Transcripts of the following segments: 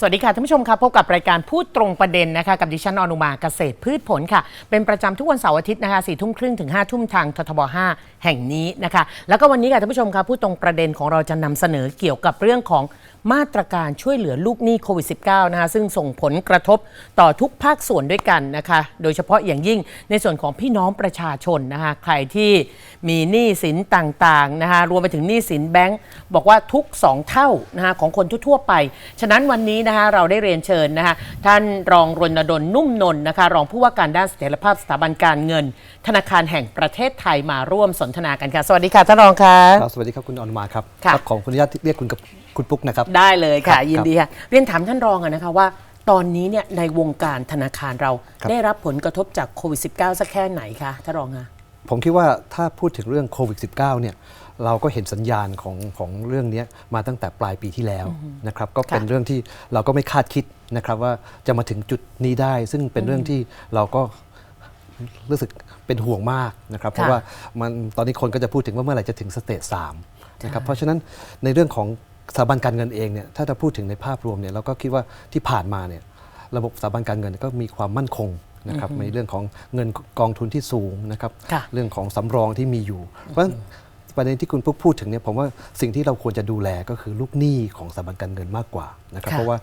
สวัสดีค่ะท่านผู้ชมค่ะพบกับรายการพูดตรงประเด็นนะคะกับดิฉันอนุมาเกษตรพืชผลค่ะ เป็นประจำทุกวันเสาร์อาทิตย์นะคะสี่ทุ่มครึ่งถึงห้าทุ่มทางททบ5แห่งนี้นะคะ แล้วก็วันนี้ค่ะท่านผู้ชมค่ะพูดตรงประเด็นของเราจะนำเสนอเกี่ยวกับเรื่องของ มาตรการช่วยเหลือลูกหนี้โควิด -19 นะคะซึ่งส่งผลกระทบต่อทุกภาคส่วนด้วยกันนะคะ โดยเฉพาะอย่างยิ่งในส่วนของพี่น้องประชาชนนะคะใครที่มีหนี้สินต่างๆนะคะรวมไปถึงหนี้สินแบงก์บอกว่าทุก 2 เท่านะคะของคนทั่วๆไป ฉะนั้นวันนี้นะคะเราได้เรียนเชิญนะคะท่านรองรณดลนุ่มนนท์นะคะรองผู้ว่าการด้านเสถียรภาพสถาบันการเงิน ธนาคารแห่งประเทศไทยมาร่วมสนทนากันค่ะ สวัสดีค่ะท่านรองค่ะ ครับสวัสดีครับคุณอนุมาครับค่ะ ครับขอขออนุญาตเรียกคุณกับ คุณปุ๊กนะครับ ได้เลยค่ะครับยินดีค่ะเรียนถามท่านรองอะนะคะว่า ตอนนี้เนี่ยในวงการธนาคารเราครับ ได้รับผลกระทบจากโควิด -19 สักแค่ไหนคะท่านรองคะ ผมคิดว่าถ้าพูดถึงเรื่องโควิด -19 เนี่ยเราก็เห็นสัญญาณของของเรื่องเนี้ยมาตั้งแต่ปลายปีที่แล้วนะครับก็เป็นค่ะ เรื่องที่เราก็ไม่คาดคิดนะครับว่าจะมาถึงจุดนี้ได้ ซึ่งเป็นเรื่องที่เราก็รู้สึกเป็นห่วงมากนะครับ เพราะว่ามันตอนนี้คนก็จะพูดถึงว่าเมื่อไหร่จะถึงสเตจสามนะครับเพราะฉะนั้นในเรื่องของ สถาบันการเงินเองเนี่ยถ้าจะพูดถึงในภาพรวมเนี่ยเราก็คิดว่าที่ผ่านมาเนี่ยระบบสถาบันการเงินก็มีความมั่นคงนะครับในเรื่องของเงินกองทุนที่สูงนะครับค่ะเรื่องของสำรองที่มีอยู่ เพราะฉะนั้นประเด็นที่คุณปุ๊กพูดถึงเนี่ยผมว่าสิ่งที่เราควรจะดูแลก็คือลูกหนี้ของสถาบันการเงินมากกว่านะครับค่ะเพราะว่า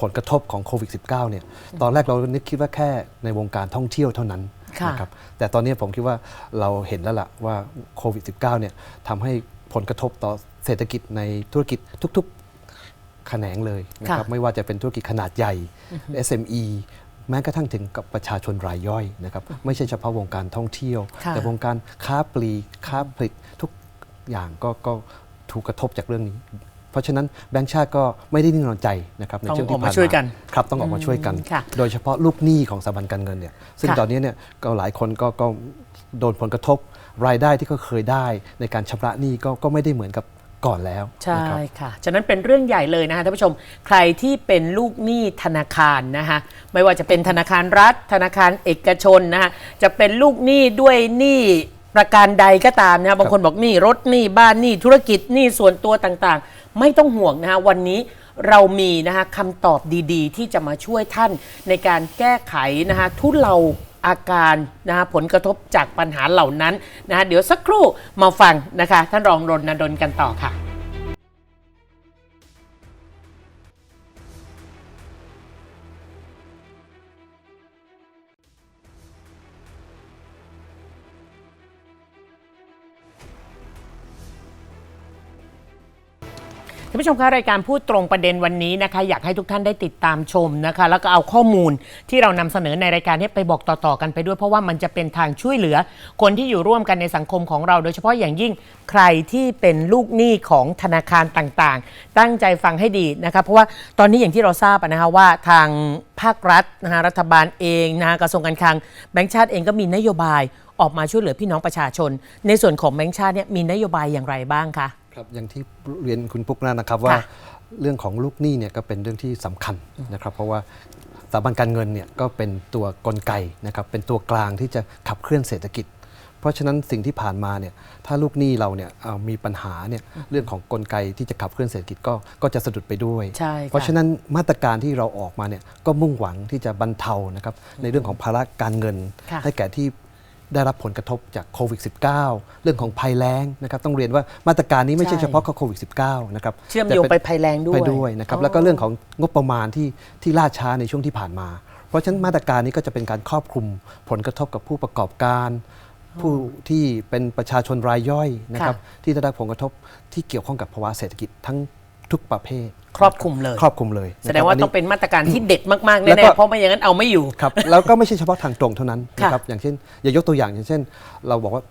ผลกระทบของโควิด -19 เนี่ยตอนแรกเรานึกคิดว่าแค่ในวงการท่องเที่ยวเท่านั้นค่ะนะครับแต่ตอนนี้ผมคิดว่าเราเห็นแล้วล่ะว่าโควิด -19 เนี่ยทำให้ ผลกระทบต่อเศรษฐกิจในธุรกิจทุกๆแขนงเลยนะครับค่ะไม่ว่าจะเป็นธุรกิจขนาดใหญ่ SME แม้กระทั่งถึงกับประชาชนรายย่อยนะครับไม่ใช่เฉพาะวงการท่องเที่ยวค่ะแต่วงการค้าปลีกค้าผลิตทุกอย่างก็ก็ถูกกระทบจากเรื่องนี้ เพราะฉะนั้นแบงก์ชาติก็ไม่ได้นิ่งนอนใจนะครับในต้องช่วงอที่อกมาผ่านช่วยกันครับต้องออกมาช่วยกันค่ะโดยเฉพาะลูกหนี้ของสถาบันการเงินเนี่ยซึ่งค่ะตอนนี้เนี่ยก็หลายคนก็ก็โดนผลกระทบ รายได้ที่เขาเคยได้ในการชำระหนี้ก็ก็ไม่ได้เหมือนกับก่อนแล้วใช่นะครับค่ะ ฉะนั้นเป็นเรื่องใหญ่เลยนะคะท่านผู้ชม ใครที่เป็นลูกหนี้ธนาคารนะคะไม่ว่าจะเป็นธนาคารรัฐ ธนาคารเอกชนนะคะจะเป็นลูกหนี้ด้วยหนี้ประการใดก็ตามนะคะบางคนบอกหนี้รถหนี้บ้านหนี้ธุรกิจหนี้ส่วนตัวต่างๆ ไม่ต้องห่วงนะคะวันนี้เรามีนะคะคำตอบดีๆ ที่จะมาช่วยท่านในการแก้ไขนะคะทุเลา อาการนะฮะผลกระทบจากปัญหาเหล่านั้นนะฮะเดี๋ยวสักครู่มาฟังนะคะ ท่านรองรณดลกันต่อค่ะ ท่านผู้ชมคะรายการพูดตรงประเด็นวันนี้นะคะ อยากให้ทุกท่านได้ติดตามชมนะคะ แล้วก็เอาข้อมูลที่เรานำเสนอในรายการนี้ไปบอกต่อๆกันไปด้วย เพราะว่ามันจะเป็นทางช่วยเหลือ คนที่อยู่ร่วมกันในสังคมของเรา โดยเฉพาะอย่างยิ่งใครที่เป็นลูกหนี้ของธนาคารต่างๆ ตั้งใจฟังให้ดีนะคะเพราะว่าตอนนี้อย่างที่เราทราบนะคะว่าทางภาครัฐนะคะรัฐบาลเองนะคะกระทรวงการคลังแบงก์ชาติเองก็มีนโยบายออกมาช่วยเหลือพี่น้องประชาชน ในส่วนของแบงก์ชาติเนี่ยมีนโยบายอย่างไรบ้างคะ ครับอย่างที่เรียนคุณปุ๊กนั่นนะครับว่าค่ะเรื่องของลูกหนี้เนี่ยก็เป็นเรื่องที่สำคัญนะครับ เพราะว่าสถาบันการเงินเนี่ยก็เป็นตัวกลไกนะครับเป็นตัวกลางที่จะขับเคลื่อนเศรษฐกิจ เพราะฉะนั้นสิ่งที่ผ่านมาเนี่ยถ้าลูกหนี้เราเนี่ยเอ่อมีปัญหาเนี่ยเรื่องของกลไกที่จะขับเคลื่อนเศรษฐกิจก็ก็จะสะดุดไปด้วยใช่ค่ะเพราะฉะนั้นมาตรการที่เราออกมาเนี่ยก็มุ่งหวังที่จะบรรเทานะครับในเรื่องของภาระการเงินค่ะให้แก่ที่ ได้รับผลกระทบจากโควิด -19 เรื่องของภัยแล้งนะครับต้องเรียนว่ามาตรการนี้ไม่ใช่ใช่เฉพาะกับโควิด -19 นะครับเชื่อมโยงแต่ไปนภัยแรงด้วยไปด้วยนะครับแล้วก็เรื่องของงบประมาณที่ที่ล่าช้าในช่วงที่ผ่านมา เพราะฉะนั้นมาตรการนี้ก็จะเป็นการครอบคลุมผลกระทบกับผู้ประกอบการผู้ที่เป็นประชาชนรายย่อยนะครับที่ได้รับผลกระทบที่เกี่ยวข้องกับภาวะเศรษฐกิจทั้ง ทุกประเภท ครอบคลุมเลย ครอบคลุมเลยแสดงว่าะครับต้องเป็นมาตรการที่เด็ดมากๆแล้วแน่ก็ๆเพราะไม่อย่างนั้นเอาไม่อยู่ครับแล้วก็ไม่ใช่เฉพาะทางตรงเท่านั้นค่ะนะครับอย่างเช่น อย่ายกตัวอย่างอย่างเช่น เราบอกว่า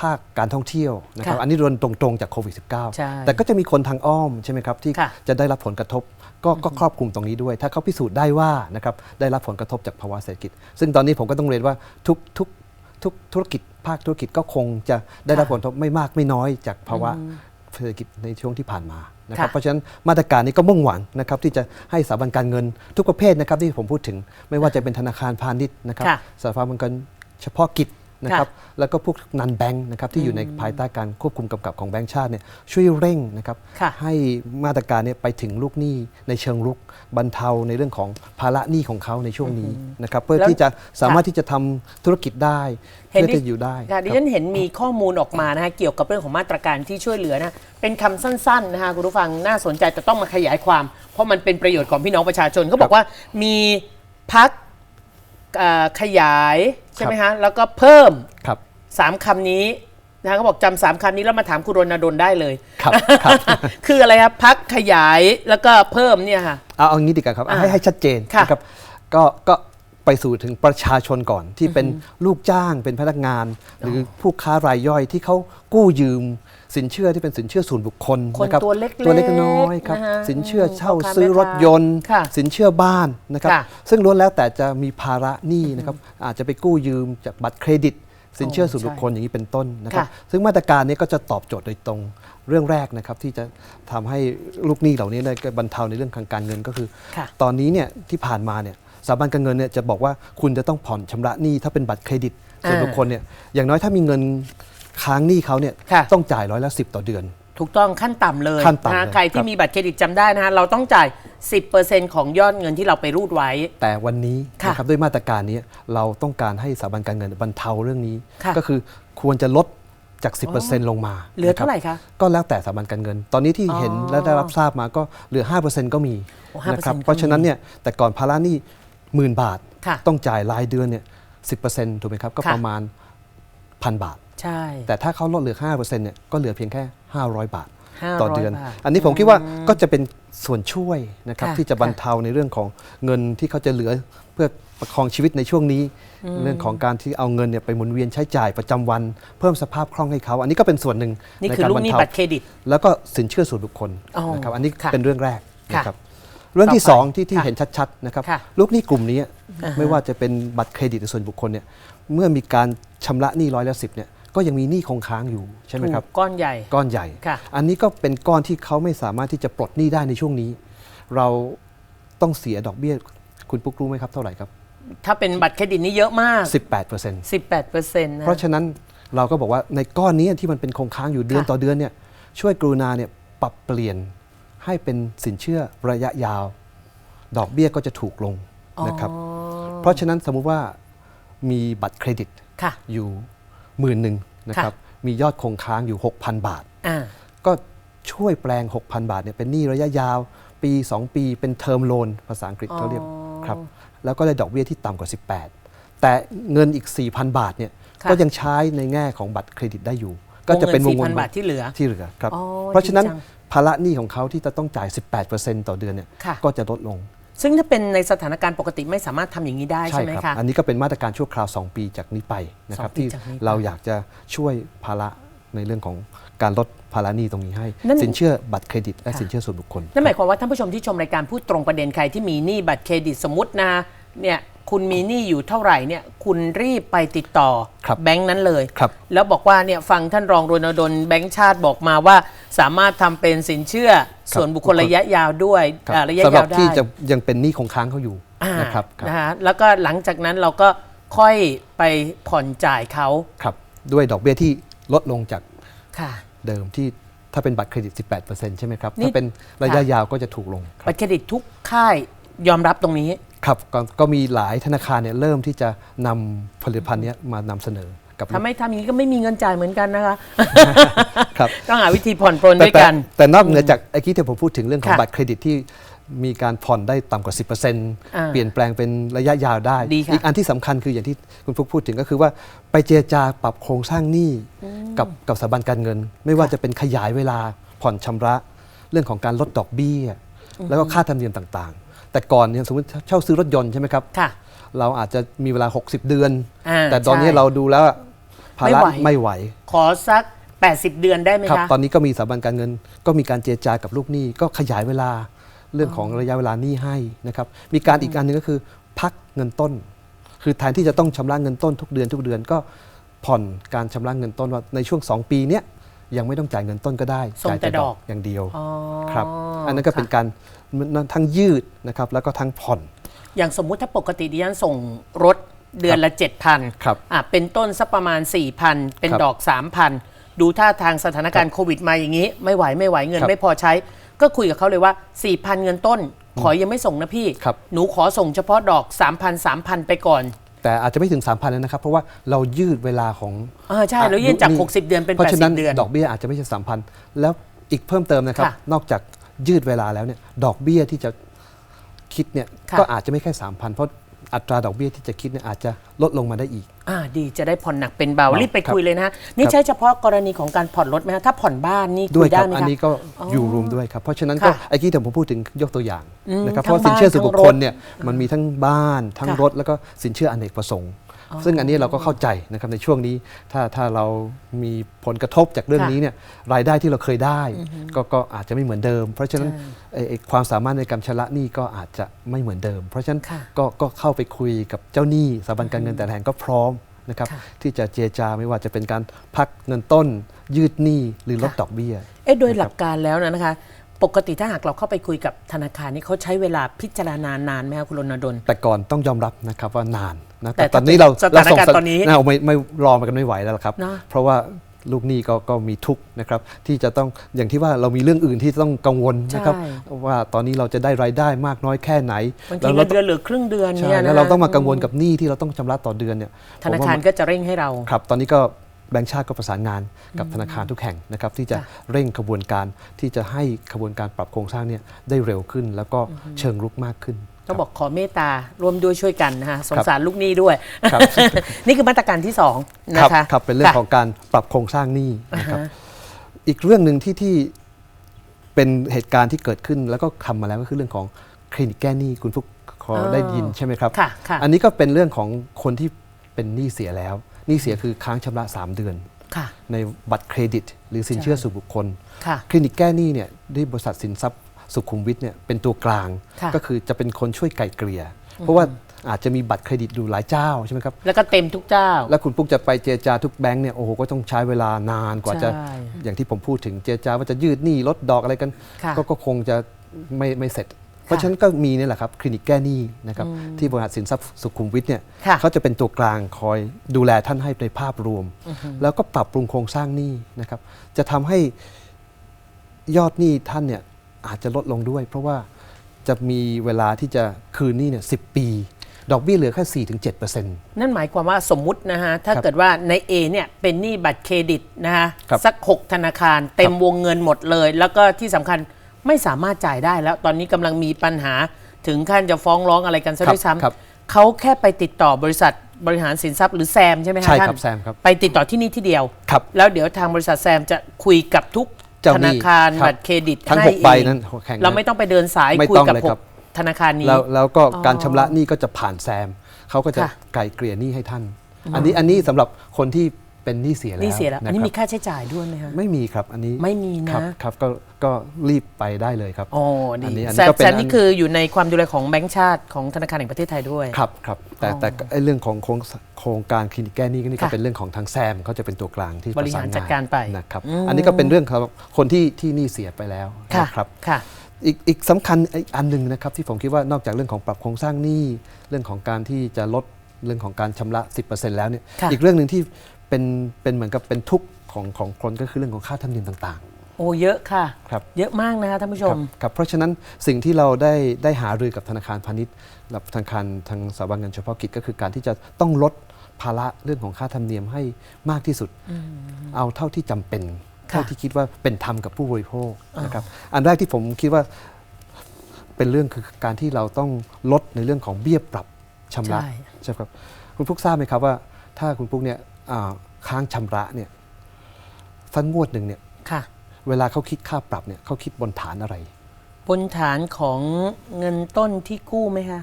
ภาคการท่องเที่ยวนะครับค่ะอันนี้โดนตรงๆจากโควิดใช่ -19 แต่ก็จะมีคนทางอ้อมใช่ไหมครับที่ค่ะจะได้รับผลกระทบก็ก็ครอบคลุมตรงนี้ด้วย ถ้าเขาพิสูจน์ได้ว่านะครับได้รับผลกระทบจากภาวะเศรษฐกิจ ซึ่งตอนนี้ผมก็ต้องเรียนว่าทุกทุกทุกธุรกิจภาคธุรกิจก็คงจะได้รับผลกระทบไม่มากไม่น้อยจากภาวะ เศรษฐกิจในช่วงที่ผ่านมานะครับค่ะเพราะฉะนั้นมาตรการนี้ก็มุ่งหวังนะครับที่จะให้สถาบันการเงินทุกประเภทนะครับที่ผมพูดถึง ไม่ว่าจะเป็นธนาคารพาณิชย์นะครับค่ะสถาบันการเฉพาะกิจ นะครับแล้วก็พวกนันแบงค์นะครับที่อยู่ในภายใต้การควบคุมกำกับของแบงค์ชาติเนี่ยช่วยเร่งนะครับค่ะให้มาตรการเนี่ยไปถึงลูกหนี้ในเชิงรุกบรรเทาในเรื่องของภาระหนี้ของเขาในช่วงนี้นะครับเพื่อแล้วที่จะสามารถที่จะทำธุรกิจได้เห็นเพื่อดิจะอยู่ได้ค่ะดิครับฉันเห็นมีข้อมูลออกมานะคะเกี่ยวกับเรื่องของมาตรการที่ช่วยเหลือนะเป็นคำสั้นๆนะคะคุณผู้ฟังน่าสนใจแต่ต้องมาขยายความ เพราะมันเป็นประโยชน์ของพี่น้องประชาชนเขาบอกว่ามีพักเอ่อขยายใช่ไหมฮะแล้วก็เพิ่มครับ สามคำนี้นะคะเขาบอกจำสามคำนี้แล้วมาถามคุณรณดลได้เลย ครับครับ คืออะไรครับพักขยายแล้วก็เพิ่มเนี่ยค่ะ เอาเอางี้ดีกว่าครับ อ่าให้ให้ชัดเจนค่ะนะครับก็ก็ ไปสู่ถึงประชาชนก่อน ที่เป็นลูกจ้างเป็นพนักงาน หรือผู้ค้ารายย่อยที่เขากู้ยืม สินเชื่อที่เป็นสินเชื่อส่วนบุคคลคนนะครับตัวเล็กๆตัวเล็กน้อยครับนะฮะสินเชื่อเช่าพ่อค้าซื้อแม่รถยนต์ค่ะสินเชื่อบ้านนะครับค่ะซึ่งล้วนแล้วแต่จะมีภาระหนี้นะครับอาจจะไปกู้ยืมจากบัตรเครดิต สินเชื่อส่วนบุคคลอย่างนี้เป็นต้นนะครับค่ะซึ่งมาตรการนี้ก็จะตอบโจทย์โดยตรงเรื่องแรกนะครับที่จะทำให้ลูกหนี้เหล่านี้เนี่ยบรรเทาในเรื่องทางการเงินก็คือค่ะตอนนี้เนี่ยที่ผ่านมาเนี่ย สถาบันการเงินเนี่ยจะบอกว่าคุณจะต้องผ่อนชำระหนี้ถ้าเป็นบัตรเครดิตส่วนอ่าบุคคลเนี่ยอย่างน้อยถ้ามีเงินค้างหนี้เขาเนี่ยค่ะ ต้องจ่ายร้อยละสิต่อเดือน ถูกต้องขั้นต่ำเลยขั้นต่ำนะเลย ใครคที่รับมีบัตรเครดิตจำได้นะฮะเราต้องจ่าย 10%ของยอดเงินที่เราไปรูดไว้ แต่วันนี้ค่ะนะครับด้วยมาตรการนี้เราต้องการให้สถาบันการเงินบรรเทาเรื่องนี้ ค่ะก็คือควรจะลดจาก 10%ลงมาเหลือเท่าไหร่นรับคะก็แล้วแต่สถาบันการเงิน ตอนนี้ที่อ๋อเห็นและได้รับทราบมาก็เหลือ 5%ก็มีโอ้5%นะครับก็มี เพราะฉะนั้นเนี่ยแต่ก่อนภาระหนี้ หมื่นบาท ค่ะต้องจ่ายรายเดือนเนี่ย10%ถูกไหมครับ ก็ค่ะ ประมาณพันบาท ใช่แต่ถ้าเขาลดเหลือ5%เนี่ยก็เหลือเพียงแค่ 500 บาท 500ต่อเดือน บาท อันนี้ผมคิดว่าก็จะเป็นส่วนช่วยนะครับค่ะที่จะบรรเทาในเรื่องของเงินที่เขาจะเหลือเพื่อประคองชีวิตในช่วงนี้ เรื่องของการที่เอาเงินเนี่ยไปหมุนเวียนใช้จ่ายประจำวัน เพิ่มสภาพคล่องให้เขา อันนี้ก็เป็นส่วนหนึ่งนี่ในคือการลูกบรหรนี้เทาบัตรเครดิตแล้วก็สินเชื่อส่วนบุคคลอ๋อนะครับอันนี้ค่ะ เป็นเรื่องแรกค่ะนะครับ เรื่องที่ต่อไปสองที่ที่ค่ะเห็นชัดๆนะครับค่ะลูกหนี้กลุ่มนี้อ่าฮะไม่ว่าจะเป็นบัตรเครดิตหรือส่วนบุคคลเนี่ยเมื่อมีการชำระหนี้ร้อยละสิบเนี่ยก็ยังมีหนี้คงค้างอยู่ใช่ไหมครับ ถูกก้อนใหญ่ ก้อนใหญ่ ค่ะ อันนี้ก็เป็นก้อนที่เขาไม่สามารถที่จะปลดหนี้ได้ในช่วงนี้ เราต้องเสียดอกเบี้ยคุณปุ๊กรู้ไหมครับเท่าไหร่ครับ ถ้าเป็นบัตรเครดิตนี่เยอะมาก 18เปอร์เซ็นต์18%นะ เพราะฉะนั้นเราก็บอกว่าในก้อนนี้ที่มันเป็นคงค้างอยู่เดือนค่ะ ต่อเดือนเนี่ยช่วยกรุณาเนี่ยปรับเปลี่ยน ให้เป็นสินเชื่อระยะยาว ดอกเบี้ยก็จะถูกลงนะครับอ๋อเพราะฉะนั้นสมมุติว่ามีบัตรเครดิตค่ะอยู่หมื่นหนึ่งนะครับมียอดคงค้างอยู่ 6,000 บาทอ่าก็ช่วยแปลง 6,000 บาทเนี่ยเป็นหนี้ระยะยาว ปี 2 ปีเป็นเทอมโลนภาษาอังกฤษเขาเรียกอ๋อครับแล้วก็ได้ดอกเบี้ยที่ต่ำกว่า 18 แต่เงินอีก 4,000 บาทเนี่ยค่ะก็ยังใช้ในแง่ของบัตรเครดิตได้อยู่ ก็จะเป็นวงวงเงิเงิน4,000บาทที่เหลือที่เหลือครับอ๋อเพราะฉะนั้นดีจัง ภาระหนี้ของเขาที่จะต้องจ่าย 18%ต่อเดือนเนี่ยค่ะ ก็จะลดลงซึ่งถ้าเป็นในสถานการณ์ปกติไม่สามารถทำอย่างนี้ได้ใช่ไหมครัคะ อันนี้ก็เป็นมาตรการชั่วคราว 2 ปีจากนี้ไปนะครับสองปีที่จากนี้ไปเราอยากจะช่วยภาระในเรื่องของการลดภาระหนี้ตรงนี้ให้ นั่น สินเชื่อบัตรเครดิต และค่ะสินเชื่อส่วนบุคคล นั่นหมายความว่าท่านผู้ชมที่ชมรายการพูดตรงประเด็นใครที่มีหนี้บัตรเครดิตสมมตินะเนี่ย คุณมีหนี้อยู่เท่าไหร่เนี่ยคุณรีบไปติดต่อครับแบงค์นั้นเลยครับ แล้วบอกว่าเนี่ยฟังท่านรองรณดลแบงค์ชาติบอกมาว่า สามารถทำเป็นสินเชื่อส่วนบุคคลระยะยาวด้วยครับอ่าระยะสำหรัยาบวได้ ที่จะยังเป็นหนี้คงค้างเขาอยู่อ่านะครับครับนะคะแล้วก็หลังจากนั้นเราก็ค่อยไปผ่อนจ่ายเขาครับด้วยดอกเบี้ยที่ลดลงจากค่ะ เดิมที่ถ้าเป็นบัตรเครดิต 18%ใช่ไหมครับ นี่ ถ้าเป็นระยะยาวก็จะถูกลงคบัรัตบรเครดิตทุกค่ายยอมรับตรงนี้ ครับก็ก็มีหลายธนาคารเนี่ยเริ่มที่จะนำผลิตภัณฑ์เนี้ยมานำเสนอกับถ้าไม่ทำอย่างนี้ก็ไม่มีเงินจ่ายเหมือนกันนะคะ ครับ ต้องหาวิธีผ่อนปรนแต่ด้วยแต่กันแต่นอกเหนือจากไอ้ที่ที่ผมพูดถึงเรื่องของค่ะบัตรเครดิตที่มีการผ่อนได้ต่ำกว่าอ่า10%เปลี่ยนแปลงเป็นระยะยาวได้ ดีค่ะ อีกอันที่สำคัญคืออย่างที่คุณฟุกพูดถึงก็คือว่าไปเจรจาปรับโครงสร้างหนี้กับกับสถาบันการเงิน ไม่ว่าจะเป็นขยายเวลาผ่อนชำระ เรื่องของการลดดอกเบี้ย แล้วก็ค่าธรรมเนียมต่างๆ แต่ก่อนเนี่ยสมมติเช่าซื้อรถยนต์ใช่ไหมครับค่ะ เราอาจจะมีเวลา 60 เดือน อ่าแต่ตอนนี้ใช่ เราดูแล้วอะภาระไม่ไหวไม่ไหว ขอสัก 80 เดือนได้ไหมครับ คะตอนนี้ก็มีสถาบันการเงิน ก็มีการเจรจากับลูกหนี้ ก็ขยายเวลาเรื่องของระยะเวลาหนี้ให้นะครับ มีการอีกอันหนึงก็คือ พักเงินต้น คือแทนที่จะต้องชำระเงินต้นทุกเดือนทุกเดือนก็ผ่อนการชำระเงินต้นว่าในช่วง 2 ปีเนี้ยยังไม่ต้องจ่ายเงินต้นก็ได้ส่งจ่ายแต่ดอก อย่างเดียว อ๋อครับ อันนั้นก็เป็นค่ะการ ทั้งยืดนะครับแล้วก็ทั้งผ่อน อย่างสมมุติถ้าปกติดิฉันส่งรถเดือนละ 7,000ครับอะเป็นต้นสักประมาณ 4,000 เป็นครับดอก 3,000 ดูท่าทางสถานการณ์โควิดมาอย่างนี้ ไม่ไหวไม่ไหวเงินครับไม่พอใช้ ก็คุยกับเขาเลยว่า 4,000 เงินต้น ขอยังไม่ส่งนะพี่ครับหนูขอส่งเฉพาะดอก 3,000 3,000 ไปก่อน แต่อาจจะไม่ถึง 3,000แล้วนะครับ เพราะว่าเรายืดเวลาของอ่าใช่แล้วยื่นจากยุค60 เดือนเป็นเพราะฉะนั้น80 เดือน ดอกเบี้ยอาจจะไม่ใช่3,000 แล้วอีกเพิ่มเติมนะครับค่ะนอกจาก ยืดเวลาแล้วเนี่ยดอกเบี้ยที่จะคิดเนี่ยค่ะ ก็อาจจะไม่แค่ 3,000 เพราะอัตราดอกเบี้ยที่จะคิดเนี่ยอาจจะลดลงมาได้อีก อ่าดีจะได้ผ่อนหนักเป็นเบาครับรีบไปครับคุยเลยนะฮะนี่ครับใช้เฉพาะกรณีของการผ่อนรถไหมฮะถ้าผ่อนบ้านนี่ด้คุวยยคได้รับ ไหมอันคะ นี้ก็อ๋ออยู่รวมด้วยครับ เพราะฉะนั้นค่ะก็ไอ้ที่ผมพูดถึงยกตัวอย่างอืมนะครับทั้เพงราะสินเชื่อส่วนบุคคลบ้านทั้งรถเนี่ยมันมีทั้งบ้านทั้งค่ะ รถแล้วก็สินเชื่ออเนกประสงค์ ซึ่งอันนี้เราก็เข้าใจนะครับในช่วงนี้ ถ้าถ้าเรามีผลกระทบจากเรื่องค่ะนี้เนี่ยรายได้ที่เราเคยได้ ก็ก็อาจจะไม่เหมือนเดิม เพราะฉะนั้นใช่ไอ้ไอ้ความสามารถในการชำระหนี้ก็อาจจะไม่เหมือนเดิม เพราะฉะนั้นค่ะก็ก็เข้าไปคุยกับเจ้าหนี้สถาบันการเงินแต่ละแห่งก็พร้อมนะครับค่ะที่จะเจรจาไม่ว่าจะเป็นการพักเงินต้น ยืดหนี้หรือลดค่ะดอกเบี้ยเอ๊ะโดยหลักการแล้วนะคะปกติถ้าหากเราเข้าไปคุยกับธนาคารนี่เขาใช้เวลาพิจารณานานไหมคะคุณรณดลแต่ก่อนต้องยอมรับนะครับว่านาน นะแต่แต่ตอนนี้เราสถานการณ์ส่งตอนนี้เราไม่ไม่รอมากันไม่ไหวแล้วล่ะครับนะเพราะว่าลูกหนี้ก็ก็มีทุกข์นะครับที่จะต้องอย่างที่ว่าเรามีเรื่องอื่นที่ต้องกังวลนะครับใช่ว่าตอนนี้เราจะได้รายได้มากน้อยแค่ไหนบางทีแล้วเงิเรานเดือนเหลือครึ่งเดือนใช่เนี่ยนะแล้วเราต้องมากังวลกับหนี้ที่เราต้องชำระต่อเดือนเนี่ยธนาผมว่คารมันก็จะเร่งให้เราครับ ตอนนี้ก็แบงก์ชาติก็ประสานงานกับธนาคารทุกแห่งนะครับที่จะค่ะเร่งขบวนการที่จะให้ขบวนการปรับโครงสร้างเนี่ยได้เร็วขึ้น แล้วก็เชิงรุกมากขึ้น ต้องบอกขอเมตตาร่วมด้วยช่วยกันนะคะสงสารลูกหนี้ด้วย ครับ นี่คือมาตรการที่สองคนะรับคะครับเป็นเรื่องค่ะของการปรับโครงสร้างหนี้นะครับอ่าฮะอีกเรื่องหนึ่งที่ที่เป็นเหตุการณ์ที่เกิดขึ้นแล้วก็ทำมาแล้วก็คือเรื่องของคลินิกแก้หนี้คุณฟุกขอได้ยินใช่ไหมครับ ค่ะค่ะอันนี้ก็เป็นเรื่องของคนที่เป็นหนี้เสียแล้วหนี้เสียคือค้างชำระ 3 เดือน ค่ะ ในบัตรเครดิต หรือสินเชื่อส่วนบุคคล ค่ะ คลินิกแก้หนี้เนี่ยด้วยบริษัทสินทรัพย์ สุขุมวิทเนี่ยเป็นตัวกลาง ค่ะ ก็คือจะเป็นคนช่วยไกล่เกลี่ย เพราะว่าอาจจะมีบัตรเครดิตอยู่หลายเจ้าใช่ไหมครับ แล้วก็เต็มทุกเจ้า แล้วคุณปุ๊กจะไปเจรจาทุกแบงค์เนี่ยโอ้โหก็ต้องใช้เวลานานกว่าจะ ใช่อย่างที่ผมพูดถึงเจรจาว่าจะยืดหนี้ลดดอกอะไรกัน ค่ะก็ก็คงจะไม่ไม่เสร็จ เพราะฉะนั้นก็มีนี่แหละครับคลินิกแก้หนี้นะครับที่บริษัทสินทรัพย์สุขุมวิทเนี่ยค่ะ เขาจะเป็นตัวกลางคอยดูแลท่านให้ในภาพรวม แล้วก็ปรับปรุงโครงสร้างหนี้นะครับ จะทำให้ยอดหนี้ท่านเนี่ย อาจจะลดลงด้วย เพราะว่าจะมีเวลาที่จะคืนหนี้เนี่ยสิปี ดอกเบี้ยเหลือแค่สี่ถึงเจ็ดเปอร์เซ็นต์ นั่นหมายความว่าสมมุตินะฮะ ถ้าครับเกิดว่าใน A เนี่ยเป็นหนี้บัตรเครดิตนะฮะ ครับสัก 6 ธนาคาร เต็มวงเงินหมดเลย แล้วก็ที่สำคัญไม่สามารถจ่ายได้แล้ว ตอนนี้กำลังมีปัญหาถึงขั้นจะฟ้องร้องอะไรกันซะครับด้วยซ้ครับำเขาแค่ไปติดต่อบริษัทบริหารสินทรัพย์หรือแซมใช่ไหมคะใช่ท่านครับแซมครับไปติดต่อที่นี่ที่เดียว ครับ แล้วเดี๋ยวทางบริษัทแซมจะคุยกับทุกเจ้า ธหนี้นาคารครับบัตรเครดิตทั้งให้หกใบเองนั้นแข่งเราไม่ต้องไปเดินสายไม่คุยต้องกับเลยหครักบธนาคารนี้แล้วแล้วก็อ๋อการชำระหนี้ก็จะผ่านแซมเขาก็จะค่ะไกลเกลี่ยหนี้ให้ท่าน อันนี้อันนี้สำหรับคนที่ เป็นหนี้เสียแล้วนี่เสียแล้ว อันนี้ะครับมีค่าใช้จ่ายด้วยไหมคะ ไม่มีครับอันนี้ไม่มีนะ ครับครับก็ก็รีบไปได้เลยครับ อ๋ออันนี้ดีอันนี้แซมก็เป็นแซมนี่อันคืออยู่ในความดูแลของแบงก์ชาติของธนาคารแห่งประเทศไทยด้วย ครับครับแต่อ๋อแต่ไอ้เรื่องของโครงโครงการคลินิกแก้หนี้ก็นี่ก็ค่ะเป็นเรื่องของทางแซมเขาจะเป็นตัวกลางที่บริหารปะสนงนจัดการไปนะครับอืม อันนี้ก็เป็นเรื่องของคนที่ที่หนี้เสียไปแล้วค่ะนะครับค่ะ อีกอีกสำคัญอีกอันหนึ่งนะครับที่ผมคิดว่านอกจากเรื่องของปรับโครงสร้างหนี้เรื่องของการที่จะลดเรื่องของการชำระ 10%แล้วเนี่ยค่ะ อีกเรื่องหนึ่งที่ เป็นเป็นเหมือนกับเป็นทุกข์ของของคนก็คือเรื่องของค่าธรรมเนียมต่าง โอ้เยอะค่ะๆครับ เยอะมากนะคะท่านผู้ชครัมบครับเพราะฉะนั้นสิ่งที่เราได้ได้หารือกับธนาคารพาณิชย์และธนาคารทางสถาบันเงินเฉพาะกิจก็คือการที่จะต้องลดภาระเรื่องของค่าธรรมเนียมให้มากที่สุด เอาเท่าที่จำเป็น ค่ะ เท่าที่คิดว่าเป็นธรรมกับผู้บริโภคนะครับอันแรกที่ผมคิดว่าเป็นเรื่องคือการที่เราต้องลดในเรื่องของเบี้ยปรับชำระ ใช่ ใช่ไหมครับคุณพุกทราบไหมครับว่าถ้าคุณพุกเนี่ยอ่า ค้างชำระเนี่ยสักงวดหนึ่งเนี่ยค่ะ เวลาเขาคิดค่าปรับเนี่ยเขาคิดบนฐานอะไร บนฐานของเงินต้นที่กู้ไหมคะ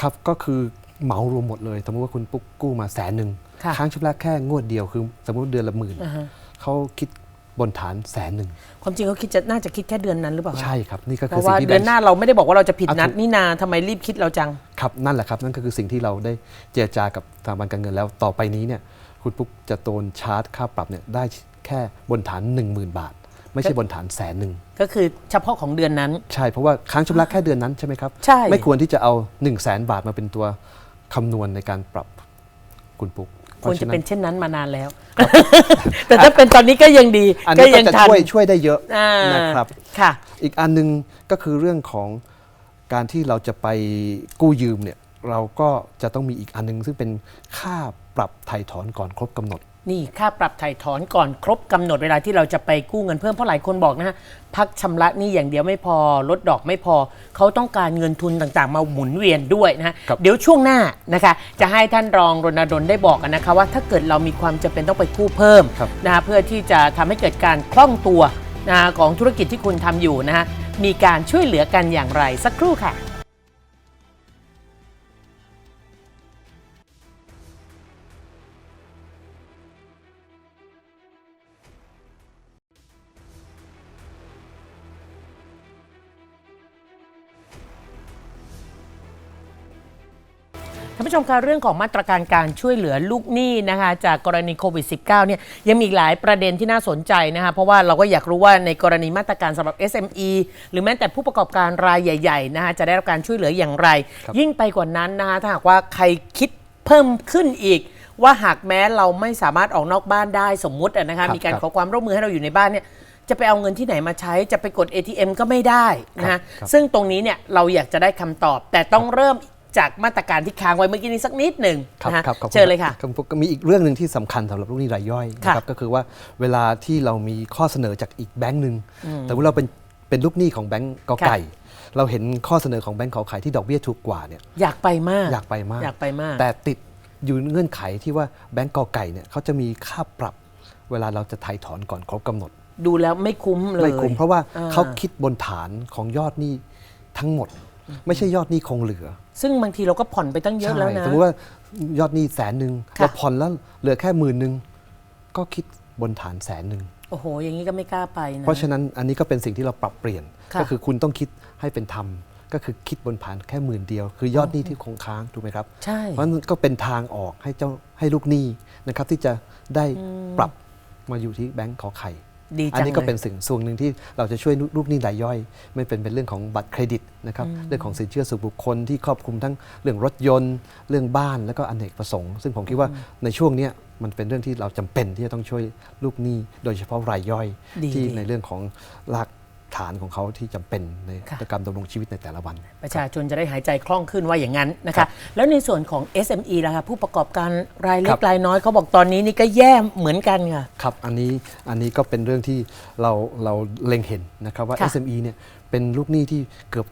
ครับก็คือเหมารวมหมดเลย สมมติว่าคุณปุ๊กกู้มาแสนหนึ่งค่ะค้างชำระแค่งวดเดียวคือ สมมติเดือนละหมื่นอ่าฮะเขาคิด บนฐานแสนหนึ่งความจริงเขาคิดจะน่าจะคิดแค่เดือนนั้นหรือเปล่าคะใช่ครับนี่ก็เพคือราะสิ่ว่างที่เดือนหน้าเราไม่ได้บอกว่าเราจะผิดนัดอะถูกนี่นาทำไมรีบคิดเราจัง ครับนั่นแหละครับนั่นก็คือสิ่งที่เราได้เจรจากับสถาบันการเงินแล้วต่อไปนี้เนี่ยคุณปุ๊กจะโดนชาร์จค่าปรับเนี่ยได้แค่บนฐาน 10,000 บาท ไม่ใช่บนฐานแสนหนึ่งก็คือเฉพาะของเดือนนั้น ใช่เพราะว่าค้างชำระแค่เดือนนั้นใช่ไหมครับ ใช่ ไม่ควรที่จะเอา 1 0 0 0 0แสนบาทมาเป็นตัวคำนวณในการปรับคุณปุ๊ก ควรจะพาเป็นเช่นนั้นมานานแล้ว แต่ถ้าเป็นตอนนี้ก็ยังดี อันก็นี้ก็ยังจะทันช่วยช่วยได้เยอะอ่านะครับ ค่ะ อีกอันหนึงก็คือเรื่องของการที่เราจะไปกู้ยืมเนี่ยเราก็จะต้องมีอีกอันหนึงซึ่งเป็นค่าปรับไถ่ถอนก่อนครบกำหนด นี่ค่าปรับไถ่ถอนก่อนครบกำหนดเวลาที่เราจะไปกู้เงินเพิ่มเพราะหลายคนบอกนะฮะพักชำระหนี่อย่างเดียวไม่พอลดดอกไม่พอ เขาต้องการเงินทุนต่างๆ มาหมุนเวียนด้วยนะฮะครับเดี๋ยวช่วงหน้านะคะจะให้ท่านรองรณดลได้บอกกันนะคะว่าถ้าเกิดเรามีความจำเป็นต้องไปกู้เพิ่มครับนะคะเพื่อที่จะทำให้เกิดการคล่องตัวนะคะของธุรกิจที่คุณทำอยู่นะฮะมีการช่วยเหลือกันอย่างไรสักครู่ค่ะ ผู้ชมคะเรื่องของมาตรการการช่วยเหลือลูกหนี้นะคะจากกรณีโควิด -19 เนี่ยยังมีอีกหลายประเด็นที่น่าสนใจนะคะเพราะว่าเราก็อยากรู้ว่าในกรณีมาตรการสำหรับ SME หรือแม้แต่ผู้ประกอบการรายใหญ่ๆนะคะจะได้รับการช่วยเหลืออย่างไรครับยิ่งไปกว่านั้นนะคะถ้าหากว่าใครคิดเพิ่มขึ้นอีก ว่าหากแม้เราไม่สามารถออกนอกบ้านได้สมมุติอะนะคะครับมีการครับขอความร่วมมือให้เราอยู่ในบ้านเนี่ยจะไปเอาเงินที่ไหนมาใช้จะไปกด ATM ก็ไม่ได้นะครัคะบครับซึ่งตรงนี้เนี่ยเราอยากจะได้คำตอบ แต่ต้องเริ่ม จากมาตรการที่ค้างไว้เมื่อกี้นี้สักนิดหนึ่งครับนะฮะครับขอบณเชิญเลยค่ะ รับก็มีอีกเรื่องหนึ่งที่สำคัญสำหรับลูกหนี้รายย่อยนะค่ะครับก็คือว่าเวลาที่เรามีข้อเสนอจากอีกแบงค์หนึ่งแต่ว่าเราเป็นเป็นลูกหนี้ของแบงก์กอไก่ เราเห็นข้อเสนอของแบงก์ขอไข่ที่ดอกเบี้ยถูกกว่าเนี่ยอยากไปมาก อยากไปมาก อยากไปมาก แต่ติดอยู่เงื่อนไขที่ว่าแบงก์กอไก่เนี่ยเขาจะมีค่าปรับ เวลาเราจะไถ่ถอนก่อนครบกำหนด ดูแล้วไม่คุ้มเลย ไม่คุ้มเพราะว่าอ่า เขาคิดบนฐานของยอดหนี้ทั้งหมด ไม่ใช่ยอดหนี้คงเหลือ ซึ่งบางทีเราก็ผ่อนไปตั้งเยอะแล้วนะ สมมติว่ายอดหนี้แสนหนึ่งค่ะ เราผ่อนแล้วเหลือแค่หมื่นหนึ่งก็คิดบนฐานแสนหนึ่งโอ้โห อย่างนี้ก็ไม่กล้าไปนะ เพราะฉะนั้นอันนี้ก็เป็นสิ่งที่เราปรับเปลี่ยน ค่ะ ก็คือคุณต้องคิดให้เป็นธรรม ก็คือคิดบนฐานแค่หมื่นเดียว คือยอดหนี้ที่คงค้างถูกไหมครับ ใช่ เพราะฉะนั้นก็เป็นทางออกให้เจ้าให้ลูกหนี้นะครับที่จะได้ปรับมาอยู่ที่แบงก์ขอไข่ ดีอันจังนี้ก็เลเป็นยสิ่งส่วนหนึ่งที่เราจะช่วยลูกหนี้รายย่อย ไม่เป็นเป็นเรื่องของบัตรเครดิตนะครับเรื่องของสินเชื่อส่วนบุคคลที่ครอบคลุมทั้งเรื่องรถยนต์ เรื่องบ้านแล้วก็อเนกประสงค์ ซึ่งผมคิดว่าในช่วงเนี้ยมันเป็นเรื่องที่เราจำเป็นที่จะต้องช่วยลูกหนี้ โดยเฉพาะรายย่อยดีที่ดีในเรื่องของราก ฐานของเขาที่จำเป็นในค่ะการดำรงชีวิตในแต่ละวัน ประชาชนจะได้หายใจคล่องขึ้นว่าอย่างนั้นนะครัคะบแล้วในส่วนของ SME ล่ะคะผู้ประกอบการรายเล็ครักบรายน้อยเขาบอกตอนนี้นี่ก็แย่เหมือนกันค่ะ ครับ อันนี้อันนี้ก็เป็นเรื่องที่เราเราเล็งเห็นนะครับว่าค่ะ SME เนี่ยเป็นลูกหนี้ที่เกือบ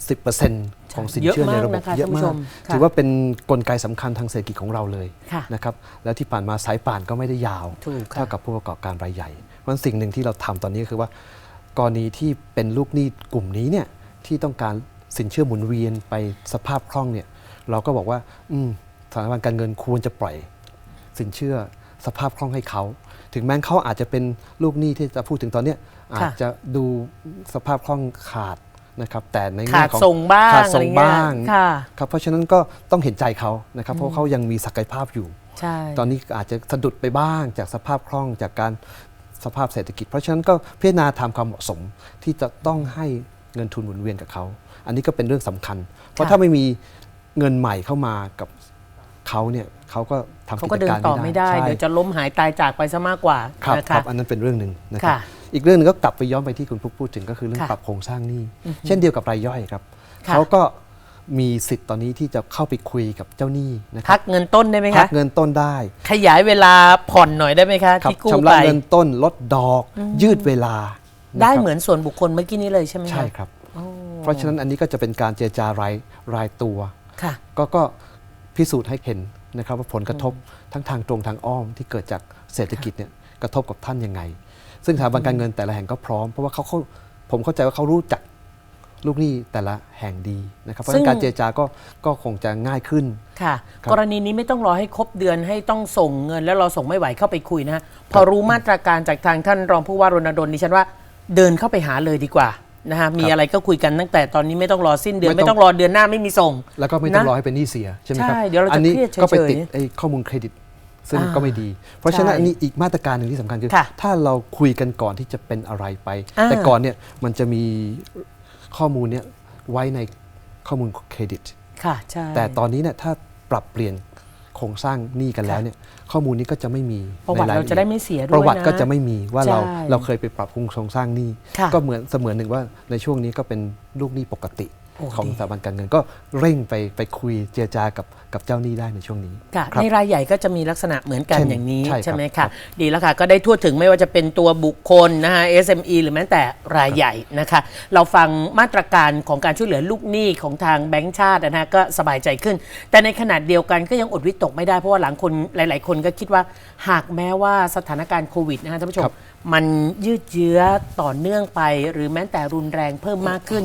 30%ของสินเชื่อในระบบเยอะมากนะคะเยอะท่านผู้ชมากมค่ะถือว่าเป็นกลไกสำคัญทางเศรษฐกิจของเราเลยค่ะนะครับ แล้วที่ผ่านมาสายป่านก็ไม่ได้ยาวถูกค่ะเท่ากับผู้ประกอบการรายใหญ่เพราะฉะนั้นสิ่งหนึ่งที่เราทำตอนนี้ก็คือว่า กรณีที่เป็นลูกหนี้กลุ่มนี้เนี่ยที่ต้องการสินเชื่อหมุนเวียนไปสภาพคล่องเนี่ยเราก็บอกว่าอืมสถาบันการเงินควรจะปล่อย สินเชื่อสภาพคล่องให้เขา ถึงแม้เขาอาจจะเป็นลูกหนี้ที่จะพูดถึงตอนเนี้ยอาจจะดูสภาพคล่องขาดนะครับแต่ในขาแง่ดของส่งบ้างขาดอะไรส่งเงี้ยบ้างค่ะครับเพราะฉะนั้นก็ต้องเห็นใจเขานะครับเพราะเขายังมีศักยภาพอยู่ใช่ตอนนี้อาจจะสะดุดไปบ้างจากสภาพคล่องจากการ สภาพเศรษฐกิจ เพราะฉะนั้นก็พิจารณาทำความเหมาะสมที่จะต้องให้เงินทุนหมุนเวียนกับเขา อันนี้ก็เป็นเรื่องสำคัญ เพราะถ้าไม่มีเงินใหม่เข้ามากับเขาเนี่ยเขาก็ทำเขากิก็จเดินการต่อไม่ได้ใช่เดี๋ยวจะล้มหายตายจากไปซะมากกว่าครับนะครัคะบอันนั้นเป็นเรื่องหนึ่งนะครับค่ะอีกเรื่องหนึงก็กลับไปย้อนไปที่คุณพุกพูดถึงก็คือเรื่องค่ะปรับโครงสร้างหนี้เช่นเดียวกับรายย่อยครับค่ะเขาก็ มีสิทธิ์ตอนนี้ที่จะเข้าไปคุยกับเจ้าหนี้นะคพัรักเงินต้นได้ไหมพัคะกเงินต้นได้ขยายเวลาผ่อนหน่อยได้ไหมคะครับที่กู้ชำไป ระเงินต้นลดดอก ยืดเวลาะได้ครับเหมือนส่วนบุคคลเมื่อกี้นี้เลยใช่ไหมะใช่ครับ โอ้เพราะฉะนั้นอันนี้ก็จะเป็นการเจรจารายรายตัว ค่ะ ก็ก็พิสูจน์ให้เห็นนะครับว่าผลกระทบทั้งทางตรงทางอ้อมที่เกิดจากเศรษฐกิจเนี่ยกระทบกับท่านยังไง ซึ่งสถาบันการเงินแต่ละแห่งก็พร้อมเพราะว่าเขาเขาผมเข้าใจว่าเขารู้จัก ลูกหนี้แต่ละแห่งดีนะครับเพราะฉะซึ่นั้นงการเจรจาก็ก็คงจะง่ายขึ้น ค่ะครับกรณีนี้ไม่ต้องรอให้ครบเดือนให้ต้องส่งเงิน แล้วเราส่งไม่ไหวเข้าไปคุยนะฮะพอรู้มาตรการจากทางท่านรองผู้ว่ารณดลดิฉันว่าเดินเข้าไปหาเลยดีกว่านะฮะมีอะไรก็คุยกันตั้งแต่ตอนนี้ไม่ต้องรอสิ้นเดือนไม่ไม่ต้องต้องรอเดือนหน้าไม่มีส่ง แล้วก็ไม่ต้องนะรอให้เป็นหนี้เสียใช่ไหมครับใช่เดี๋ยวเราจะอันี้เครียดเฉยๆก็ไปติดไอ้ข้อมูลเครดิตซึ่งอ่าก็ไม่ดี เพราะฉะนั้นใช่อันนี้อีกมาตรการหนึ่งที่สำคัญคือค่ะถ้าเราคุยกันก่อนที่จะเป็นอะไรไปอ่าแต่ก่อนเนี่ยมันจะมี ข้อมูลเนี่ยไว้ในข้อมูลเครดิต ค่ะใช่แต่ตอนนี้เนี่ยถ้าปรับเปลี่ยนโครงสร้างหนี้กันแล้วเนี่ยข้อมูลนี้ก็จะไม่มีประวัติในยเราลจะได้ไม่เสียด้วยประวัตินะก็จะไม่มีว่าเราใช่เราเคยไปปรับปรุงโครงสร้างหนี้ค่ะก็เหมือนเสมือนหนึ่งว่าในช่วงนี้ก็เป็นลูกหนี้ปกติโอ้ ของดีสถาบันการเงินก็เร่งไปไปคุยเจรจากับกับเจ้าหนี้ได้ในช่วงนี้ค่ะครับในรายใหญ่ก็จะมีลักษณะเหมือนกันเช่นอย่างนี้ใช่ครับใช่ไหมครัคะบดีแล้วค่ะ ก็ได้ทั่วถึงไม่ว่าจะเป็นตัวบุคคลนะฮะ SME หรือแม้แต่รายใหญ่นะคะ เราฟังมาตรการของการช่วยเหลือลูกหนี้ของทางแบงก์ชาตินะฮะก็สบายใจขึ้น แต่ในขณะเดียวกันก็ยังอดวิตกไม่ได้เพราะว่าหลังคนหลาย ๆ คนก็คิดว่าหากแม้ว่าสถานการณ์โควิดนะฮะท่านผู้ชมครับมันยืดเยื้อต่อเนื่องไป หรือแม้แต่รุนแรงเพิ่มมากขึ้น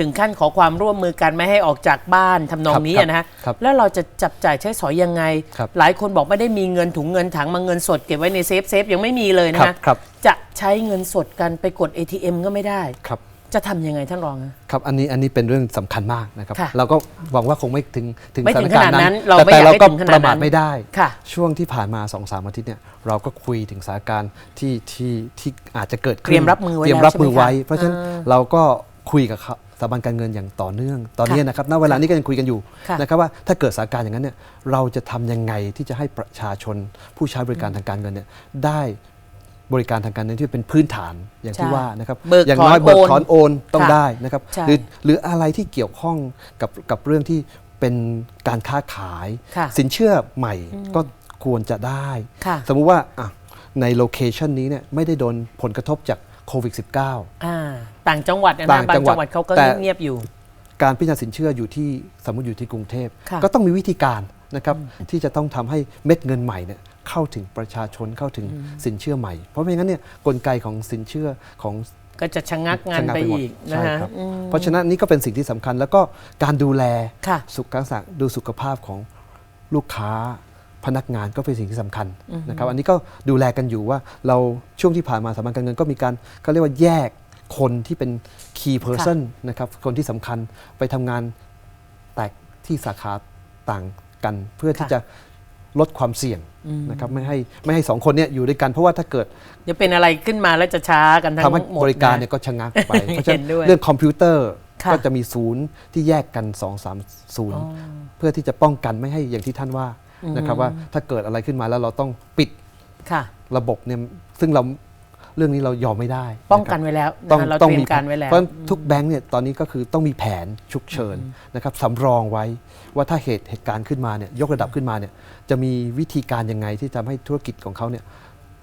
ถึงขั้นขอความร่วมมือกันไม่ให้ออกจากบ้านทำนองนี้อะนะฮะครับแล้วเราจะจับจ่ายใช้สอยยังไง ครับ หลายคนบอกไม่ได้มีเงินถุงเงินถังมาเงินสดเก็บไว้ในเซฟเซฟยังไม่มีเลยนะครัฮะบครับ จะใช้เงินสดกันไปกด ATM ก็ไม่ได้ ครับ จะทำยังไงท่านรองฮะ ครับอันนี้อันนี้เป็นเรื่องสำคัญมากนะครับ ค่ะเราก็หวังว่าคงไม่ถึงถึงไม่สถึถานงการณ์ขนาดนั้นั้นนเราแต่ไม่แต่อยากเราให้ก็ถึงขนาดประมาทนั้นไม่ได้ค่ะ ช่วงที่ผ่านมา2อสามอาทิตย์เนี่ยเราก็คุยถึงสถานการณ์ที่ที่ที่อาจจะเกิดขึ้นเตรียมรับมือไว้เตรียมแล้วรับมือไว้ใช่ไหมคะเพราะฉะนั้นอ่าเราก็คุยกับเขาส ถาบันการเงินอย่างต่อเนื่อง ตอนนี้นะครับ ณ เวลานี้ก็ยังคุยกันอยู่ค่ะนะครับว่าถ้าเกิดสถานการณ์อย่างนั้นเนี่ย เราจะทำยังไงที่จะให้ประชาชนผู้ใช้บริการทางการเงินเนี่ยได้บริการทางการเงินที่เป็นพื้นฐานอย่างที่ใช่ว่านะครับเบิกอย่างน้อยถอนเบิกโอนถอนโอนต้องค่ะได้นะครับใช่หรือหรืออะไรที่เกี่ยวข้องกับกับเรื่องที่เป็นการค้าขายค่ะสินเชื่อใหม่ก็ควรจะได้ค่ะสมมุติว่าอะในโลเคชันนี้เนี่ยไม่ได้โดนผลกระทบจากโควิด -19 อ่าต่างจังหวัดนะต่านะงบางจังหวัจัดงหวัดเขาก็แต่เงียบๆอยู่ การพิจารณาสินเชื่ออยู่ที่สมมติอยู่ที่กรุงเทพค่ะก็ต้องมีวิธีการนะครับที่จะต้องทำให้เม็ดเงินใหม่เนี่ยเข้าถึงประชาชนเข้าถึงสินเชื่อใหม่ เพราะไม่งั้นเนี่ยกลไกของสินเชื่อของก็จะชะงักงานชะงักไปหมดอีกนะใช่ฮะครับอืมเพราะฉะนั้นนี่ก็เป็นสิ่งที่สำคัญแล้วก็การดูแลค่ะสุขลักษณะดูสุขภาพของลูกค้าพนักงานก็เป็นสิ่งที่สำคัญนะครับ อันนี้ก็ดูแลกันอยู่ว่าเราช่วงที่ผ่านมาสถาบันการเงินก็มีการเขาเรียกว่าแยก คนที่เป็น key person นะครับคนที่สำคัญไปทำงานแตกที่สาขาต่างกัน เพื่อที่ค่ะจะลดความเสี่ยงนะครับไม่ให้ไม่ให้สองคนเนี้อยู่ด้วยกัน เพราะว่าถ้าเกิดเดี๋ยวเป็นอะไรขึ้นมาแล้วจะช้ากันทั้งทำให้หมดบริการนะเนี่ยก็ชะงักไปเพราะฉะเห็นั้นนด้วยเรื่องคอมพิวเตอร์ค่ะก็จะมีศูนย์ที่แยกกัน2 3ศูนย์เพื่อที่จะป้องกันไม่ให้อย่างที่ท่านว่านะครับว่าถ้าเกิดอะไรขึ้นมาแล้วเราต้องปิดค่ะระบบเนี่ยซึ่งเรา เรื่องนี้เรายอมไม่ได้ป้องกัะนครับไว้แล้วนะต้องฮะเราต้องเตรียมีมการไว้แล้วเพราะทุกแบงก์เนี่ยตอนนี้ก็คือต้องมีแผนฉุกเฉินนะครับสำรองไว้ว่าถ้าเหตุเหตุการณ์ขึ้นมาเนี่ยยกระดับขึ้นมาเนี่ยจะมีวิธีการยังไงที่ทำให้ธุรกิจของเขาเนี่ย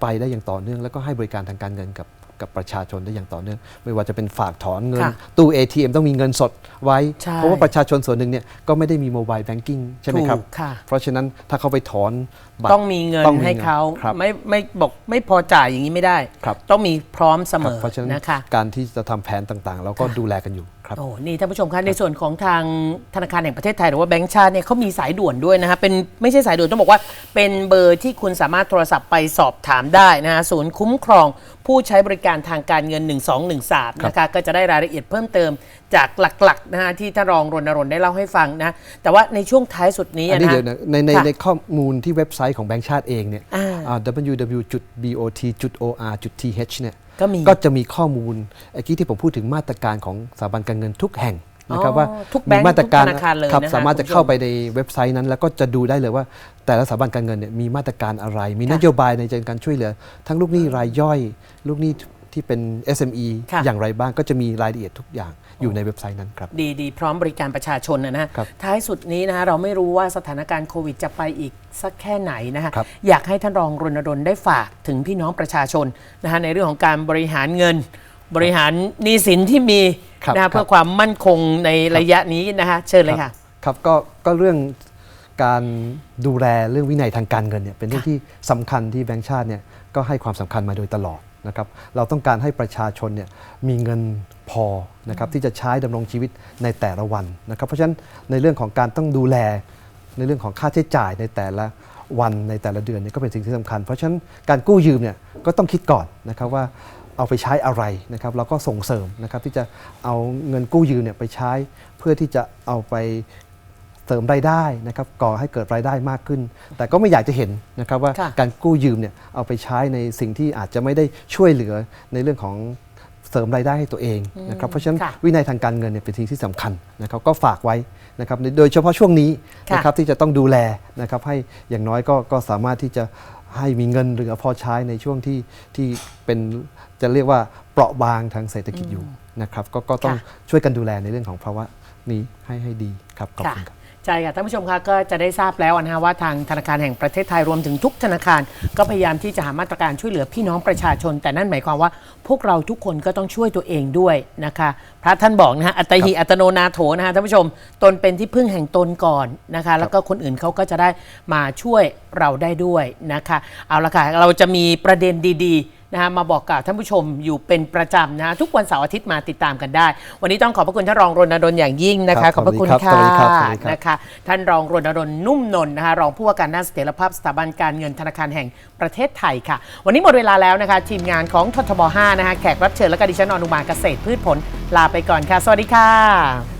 ไปได้อย่างต่อเนื่อง แล้วก็ให้บริการทางการเงินกับ กับประชาชนได้อย่างต่อเนื่อง ไม่ว่าจะเป็นฝากถอนเงิน ค่ะตู้ ATM ต้องมีเงินสดไว้ ใช่ เพราะว่าประชาชนส่วนหนึ่งเนี่ยก็ไม่ได้มีโมบายแบงกิ้งใช่ไหมครับ ถูกค่ะ เพราะฉะนั้นถ้าเขาไปถอนบัตรต้องมีเงินต้องมีให้เขาครับ ไม่ไม่บอกไม่พอจ่ายอย่างนี้ไม่ได้ ครับ ต้องมีพร้อมเสมครับอเพราะฉะนั้นนะคะ การที่จะทำแผนต่างๆ เราก็ดูแลกันอยู่ ครับโอ้นี่ท่านผู้ชมคะในส่วนของทางธนาคารแห่งประเทศไทยหรือว่าแบงก์ชาติเนี่ยเขามีสายด่วนด้วยนะคะเป็นไม่ใช่สายด่วนต้องบอกว่า เป็นเบอร์ที่คุณสามารถโทรศัพท์ไปสอบถามได้นะคะศูนย์คุ้มครองผู้ใช้บริการทางการเงิน 1213นะคะก็จะได้รายละเอียดเพิ่มเติมจากหลักๆนะคะที่ท่านรองรณรงค์ได้เล่าให้ฟังนะแต่ว่าในช่วงท้ายสุดนี้อันนี้นะเดี๋ยวนะในในค่ะในข้อมูลที่เว็บไซต์ของแบงก์ชาติเองเนี่ยอ่าอ่า www.bot.or.th เนี่ย ก็มี ก็จะมีข้อมูลเมื่อกี้ที่ผมพูดถึงมาตรการของสถาบันการเงินทุกแห่งนะครับอ๋อว่าทุกแบงก์มีมาตรการทุกธนาคารเลยครับนะคะสามารถจะคุณผู้ชมเข้าไปในเว็บไซต์นั้น แล้วก็จะดูได้เลยว่า แต่ละสถาบันการเงินเนี่ยมีมาตรการอะไร มีนโยบายในการช่วยเหลือ ทั้งลูกหนี้รายย่อย ลูกหนี้ ที่เป็น SME ค่ะ อย่างไรบ้างก็จะมีรายละเอียดทุกอย่างอยู่ในเว็บไซต์นั้นครับ ดีดีพร้อมบริการประชาชนนะนะครับท้ายสุดนี้นะเราไม่รู้ว่าสถานการณ์โควิดจะไปอีกสักแค่ไหนนะคะครับ อยากให้ท่านรองรณรงค์ได้ฝากถึงพี่น้องประชาชนนะคะในเรื่องของการบริหารเงิน บริหารหนี้สินที่มีครับนะคะครับเพื่อความมั่นคงในระยะนี้นะคะเชิญเลยค่ะ ครับก็ก็เรื่องการดูแลเรื่องวินัยทางการเงินเนี่ยเป็นเรื่องที่สำคัญที่แบงก์ชาติเนี่ยก็ให้ความสำคัญมาโดยตลอด นะครับเราต้องการให้ประชาชนเนี่ยมีเงินพอนะครับที่จะใช้ดำรงชีวิตในแต่ละวันนะครับเพราะฉะนั้นในเรื่องของการต้องดูแลในเรื่องของค่าใช้จ่ายในแต่ละวันในแต่ละเดือนเนี่ยก็เป็นสิ่งที่สำคัญ เพราะฉะนั้นการกู้ยืมเนี่ยก็ต้องคิดก่อนนะครับว่าเอาไปใช้อะไรนะครับเราก็ส่งเสริมนะครับที่จะเอาเงินกู้ยืมเนี่ยไปใช้เพื่อที่จะเอาไป เสริมรายได้นะครับก่อให้เกิดรายได้มากขึ้น แต่ก็ไม่อยากจะเห็นนะครับว่าค่ะการกู้ยืมเนี่ยเอาไปใช้ในสิ่งที่อาจจะไม่ได้ช่วยเหลือในเรื่องของเสริมรายได้ให้ตัวเองนะครับเพราะฉะนั้นค่ะวินัยทางการเงินเนี่ยเป็นสิ่งที่สำคัญนะครับก็ฝากไว้นะครับโดยเฉพาะช่วงนี้ค่ะนะครับที่จะต้องดูแลนะครับให้อย่างน้อยก็ก็สามารถที่จะให้มีเงินเหลือพอใช้ในช่วงที่ที่เป็นจะเรียกว่าเปราะบางทางเศรษฐกิจอยู่นะครับก็ก็ต้องค่ะช่วยกันดูแลในเรื่องของภาวะนี้ให้ให้ดีครับขอบค่ะคุณครับ ใช่ค่ะท่านผู้ชมคะก็จะได้ทราบแล้วนะคะว่าทางธนาคารแห่งประเทศไทยรวมถึงทุกธนาคาร ก็พยายามที่จะหามาตรการช่วยเหลือพี่น้องประชาชน แต่นั่นหมายความว่าพวกเราทุกคนก็ต้องช่วยตัวเองด้วยนะคะพระท่านบอกนะฮะอัตหิอัตโนนาโถนะคะท่านผู้ชมตนเป็นที่พึ่งแห่งตนก่อนนะคะ แล้วก็คนอื่นเขาก็จะได้มาช่วยเราได้ด้วยนะคะ เอาละค่ะเราจะมีประเด็นดีๆ นะคะมาบอกกับท่านผู้ชมอยู่เป็นประจำนะทุกวันเสาร์อาทิตย์มาติดตามกันได้ วันนี้ต้องขอบพระคุณท่านรองรณดลอย่างยิ่งนะครัคะบขอบพระคุณสวัค่ะสดีครับสวัสดีครับนะคะท่านรองรณดลนุ่มนนท์นะคะรองผู้ว่าการด้านเสถียรภาพสถาบันการเงินธนาคารแห่งประเทศไทยค่ะ วันนี้หมดเวลาแล้วนะคะทีมงานของททบ5นะคะแขกรับเชิญและก็ดิฉันอนุมาเกษตรพืชผลลาไปก่อนค่ะ สวัสดีค่ะ